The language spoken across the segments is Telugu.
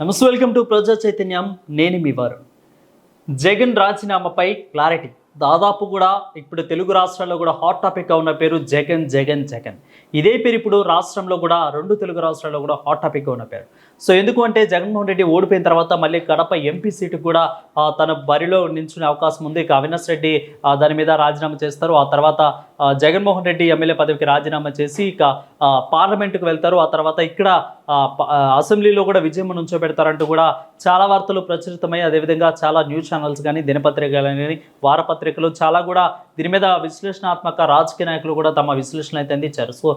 నమస్తే వెల్కమ్ టు ప్రజా చైతన్యం. నేను మీ వారు జగన్ రాజీనామాపై క్లారిటీ. దాదాపు కూడా ఇప్పుడు తెలుగు రాష్ట్రాల్లో కూడా హాట్ టాపిక్గా ఉన్న పేరు జగన్ జగన్ జగన్. ఇదే పేరు ఇప్పుడు రాష్ట్రంలో కూడా రెండు తెలుగు రాష్ట్రాల్లో కూడా హాట్ టాపిక్గా ఉన్న పేరు. సో ఎందుకు అంటే జగన్మోహన్ రెడ్డి ఓడిపోయిన తర్వాత మళ్ళీ కడప ఎంపీ సీటు కూడా తన బరిలో నించునే అవకాశం ఉంది. ఇక అవినాష్ రెడ్డి దాని మీద రాజీనామా చేస్తారు. ఆ తర్వాత జగన్మోహన్ రెడ్డి ఎమ్మెల్యే పదవికి రాజీనామా చేసి ఇక పార్లమెంటుకు వెళ్తారు. ఆ తర్వాత ఇక్కడ అసెంబ్లీలో కూడా విజయం నుంచోబెడతారంటూ కూడా చాలా వార్తలు ప్రచురితమై అదేవిధంగా చాలా న్యూస్ ఛానల్స్ కానీ దినపత్రికలు కానీ వారపత్రికలు చాలా కూడా దీని మీద విశ్లేషణాత్మక రాజకీయ నాయకులు కూడా తమ విశ్లేషణ అయితే అందించారు. సో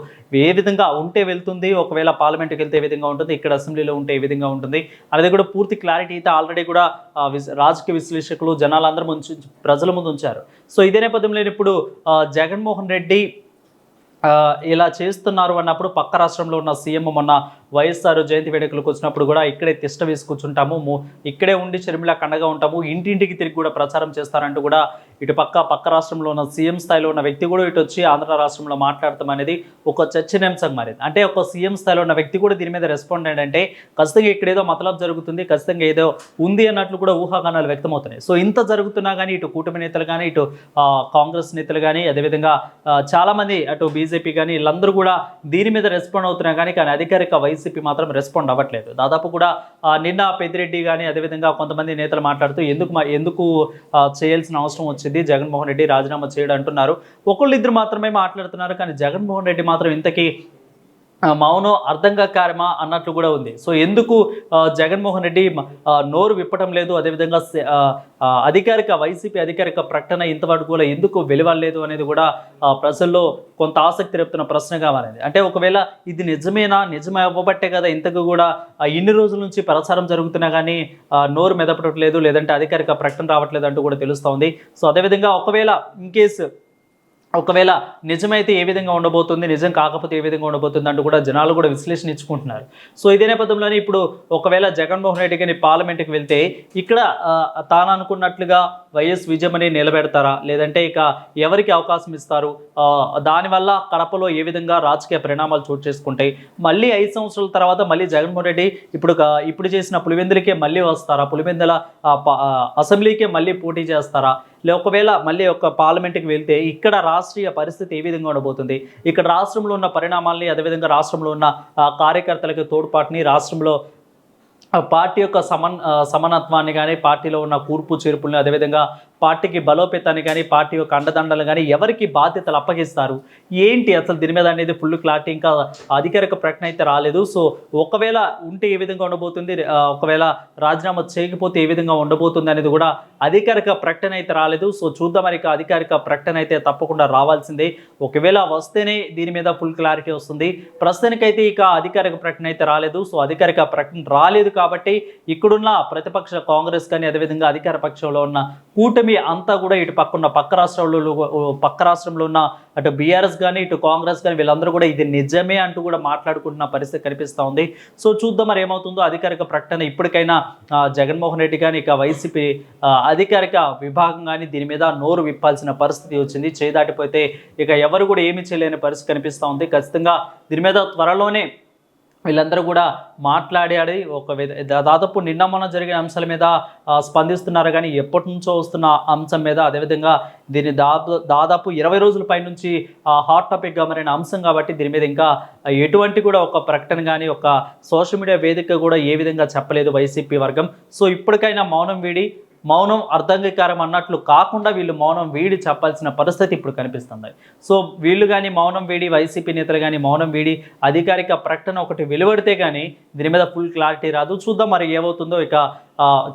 ఏ విధంగా ఉంటే వెళ్తుంది ఒకవేళ పార్లమెంట్కి వెళ్తే ఏ విధంగా ఉంటుంది ఇక్కడ అసెంబ్లీలో ఉంటే ఏ విధంగా ఉంటుంది? అనేది కూడా పూర్తి క్లారిటీ అయితే ఆల్రెడీ కూడా రాజకీయ విశ్లేషకులు జనాలందరూ ముందు ప్రజల ముందు ఉంచారు. సో ఇదే నేపథ్యంలో ఇప్పుడు ఆ, జగన్మోహన్ రెడ్డి ఆ, ఇలా చేస్తున్నారు అన్నప్పుడు పక్క రాష్ట్రంలో ఉన్న సీఎం మొన్న వైఎస్ఆర్ జయంతి వేడుకలకు వచ్చినప్పుడు కూడా ఇక్కడే తిష్ట వేసి కూర్చుంటాము. ఇక్కడే ఉండి షర్మిల కండగా ఉంటాము. ఇంటింటికి తిరిగి కూడా ప్రచారం చేస్తారంటూ కూడా ఇటు పక్క పక్క రాష్ట్రంలో ఉన్న సీఎం స్థాయిలో ఉన్న వ్యక్తి కూడా ఇటు వచ్చి ఆంధ్ర రాష్ట్రంలో మాట్లాడటం అనేది ఒక చర్చనీయాంశం మారింది. అంటే ఒక సీఎం స్థాయిలో ఉన్న వ్యక్తి కూడా దీని మీద రెస్పాండ్ ఏంటంటే ఖచ్చితంగా ఇక్కడ ఏదో మతలబ్ జరుగుతుంది ఖచ్చితంగా ఏదో ఉంది అన్నట్లు కూడా ఊహాగానాలు వ్యక్తమవుతున్నాయి. సో ఇంత జరుగుతున్నా కానీ ఇటు కూటమి నేతలు కానీ ఇటు కాంగ్రెస్ నేతలు కానీ అదేవిధంగా చాలామంది అటు బీజేపీ కానీ వీళ్ళందరూ కూడా దీని మీద రెస్పాండ్ అవుతున్నా కానీ కానీ అధికారిక వైసీపీ మాత్రం రెస్పాండ్ అవ్వట్లేదు. దాదాపు కూడా నిన్న పెద్దిరెడ్డి కానీ అదేవిధంగా కొంతమంది నేతలు మాట్లాడుతూ ఎందుకు ఎందుకు చేయాల్సిన అవసరం వచ్చింది జగన్మోహన్ రెడ్డి రాజీనామా చేయడం అంటున్నారు ఒకళ్ళిద్దరు మాత్రమే మాట్లాడుతున్నారు కానీ జగన్మోహన్ రెడ్డి మాత్రం ఇంతకీ మౌనం అర్థంగా కార్యమా అన్నట్లు కూడా ఉంది. సో ఎందుకు జగన్మోహన్ రెడ్డి నోరు విప్పటం లేదు అదేవిధంగా అధికారిక వైసీపీ అధికారిక ప్రకటన ఇంతవరకు కూడా ఎందుకు వెలువడలేదు అనేది కూడా ప్రజల్లో కొంత ఆసక్తి రేపుతున్న ప్రశ్నగా మారింది అంటే ఒకవేళ ఇది నిజమేనా నిజమే అవ్వబట్టే కదా ఇంతకు కూడా ఇన్ని రోజుల నుంచి ప్రచారం జరుగుతున్నా కానీ నోరు మెదపడట్లేదు లేదంటే అధికారిక ప్రకటన రావట్లేదు అంటూ కూడా తెలుస్తోంది సో అదేవిధంగా ఒకవేళ ఇన్ కేసు ఒకవేళ నిజమైతే ఏ విధంగా ఉండబోతుంది నిజం కాకపోతే ఏ విధంగా ఉండబోతుంది అంటూ కూడా జనాలు కూడా విశ్లేషణ ఇచ్చుకుంటున్నారు. సో ఇదే నేపథ్యంలోనే ఇప్పుడు ఒకవేళ జగన్మోహన్ రెడ్డి గారిని పార్లమెంట్కి వెళ్తే ఇక్కడ తాను అనుకున్నట్లుగా వైఎస్ విజయమని నిలబెడతారా? లేదంటే ఇక ఎవరికి అవకాశం ఇస్తారు? దానివల్ల కడపలో ఏ విధంగా రాజకీయ పరిణామాలు చోటు చేసుకుంటాయి? మళ్ళీ ఐదు సంవత్సరాల తర్వాత మళ్ళీ జగన్మోహన్ రెడ్డి ఇప్పుడు ఇప్పుడు చేసిన పులివెందులకే మళ్ళీ వస్తారా? పులివెందుల అసెంబ్లీకే మళ్ళీ పోటీ చేస్తారా? ఒకవేళ మళ్ళీ ఒక పార్లమెంట్కి వెళ్తే ఇక్కడ రాష్ట్రీయ పరిస్థితి ఏ విధంగా ఉండబోతుంది? ఇక్కడ రాష్ట్రంలో ఉన్న పరిణామాల్ని అదేవిధంగా రాష్ట్రంలో ఉన్న కార్యకర్తలకు తోడ్పాటుని రాష్ట్రంలో ఆ పార్టీ యొక్క సమన్ సమానత్వాన్ని కానీ పార్టీలో ఉన్న కూర్పు చేర్పుల్ని అదేవిధంగా పార్టీకి బలోపేతాన్ని కానీ పార్టీ యొక్క అండదండలు కానీ ఎవరికి బాధ్యతలు అప్పగిస్తారు? ఏంటి అసలు దీని మీద అనేది ఫుల్ క్లారిటీ ఇంకా అధికారిక ప్రకటన అయితే రాలేదు. సో ఒకవేళ ఉంటే ఏ విధంగా ఉండబోతుంది? ఒకవేళ రాజీనామా చేయకపోతే ఏ విధంగా ఉండబోతుంది అనేది కూడా అధికారిక ప్రకటన అయితే రాలేదు. సో చూద్దాం మరి అధికారిక ప్రకటన అయితే తప్పకుండా రావాల్సిందే. ఒకవేళ వస్తేనే దీని మీద ఫుల్ క్లారిటీ వస్తుంది. ప్రస్తుతానికైతే ఇక అధికారిక ప్రకటన అయితే రాలేదు. సో అధికారిక ప్రకటన రాలేదు కాబట్టి ఇక్కడున్న ప్రతిపక్ష కాంగ్రెస్ కానీ అదేవిధంగా అధికార పక్షంలో ఉన్న కూటమి అంతా కూడా ఇటు పక్కన్న పక్క రాష్ట్రంలో పక్క రాష్ట్రంలో ఉన్న అటు బీఆర్ఎస్ కానీ ఇటు కాంగ్రెస్ కానీ వీళ్ళందరూ కూడా ఇది నిజమే అంటూ కూడా మాట్లాడుకుంటున్న పరిస్థితి కనిపిస్తూ ఉంది. సో చూద్దాం మరి ఏమవుతుందో అధికారిక ప్రకటన ఇప్పటికైనా జగన్మోహన్ రెడ్డి కానీ ఇక వైసీపీ అధికారిక విభాగం కానీ దీని మీద నోరు విప్పాల్సిన పరిస్థితి వచ్చింది. చేదాటిపోతే ఇక ఎవరు కూడా ఏమీ చేయలేని పరిస్థితి కనిపిస్తూ ఉంది. ఖచ్చితంగా దీని మీద త్వరలోనే వీళ్ళందరూ కూడా మాట్లాడాడి ఒక దాదాపు నిన్న మొన్న జరిగిన అంశాల మీద స్పందిస్తున్నారు. కానీ ఎప్పటి నుంచో వస్తున్న అంశం మీద అదేవిధంగా దీన్ని దాదాపు దాదాపు ఇరవై రోజుల పై నుంచి హాట్ టాపిక్గా మారిన అంశం కాబట్టి దీని మీద ఇంకా ఎటువంటి కూడా ఒక ప్రకటన కానీ ఒక సోషల్ మీడియా వేదిక కూడా ఏ విధంగా చెప్పలేదు వైసీపీ వర్గం. సో ఇప్పటికైనా మౌనం వీడి మౌనం అర్ధంగీకారం అన్నట్లు కాకుండా వీళ్ళు మౌనం వీడి చెప్పాల్సిన పరిస్థితి ఇప్పుడు కనిపిస్తుంది. సో వీళ్ళు కానీ మౌనం వీడి వైసీపీ నేతలు కానీ మౌనం వీడి అధికారిక ప్రకటన ఒకటి వెలువడితే కానీ దీని మీద ఫుల్ క్లారిటీ రాదు. చూద్దాం మరి ఏమవుతుందో ఇక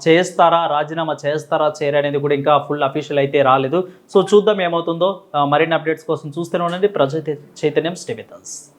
చేస్తారా రాజీనామా చేస్తారా చేయరనేది కూడా ఇంకా ఫుల్ అఫీషియల్ అయితే రాలేదు. సో చూద్దాం ఏమవుతుందో మరిన్ని అప్డేట్స్ కోసం చూస్తూనే ఉండండి. ప్రజా చైతన్యం స్టే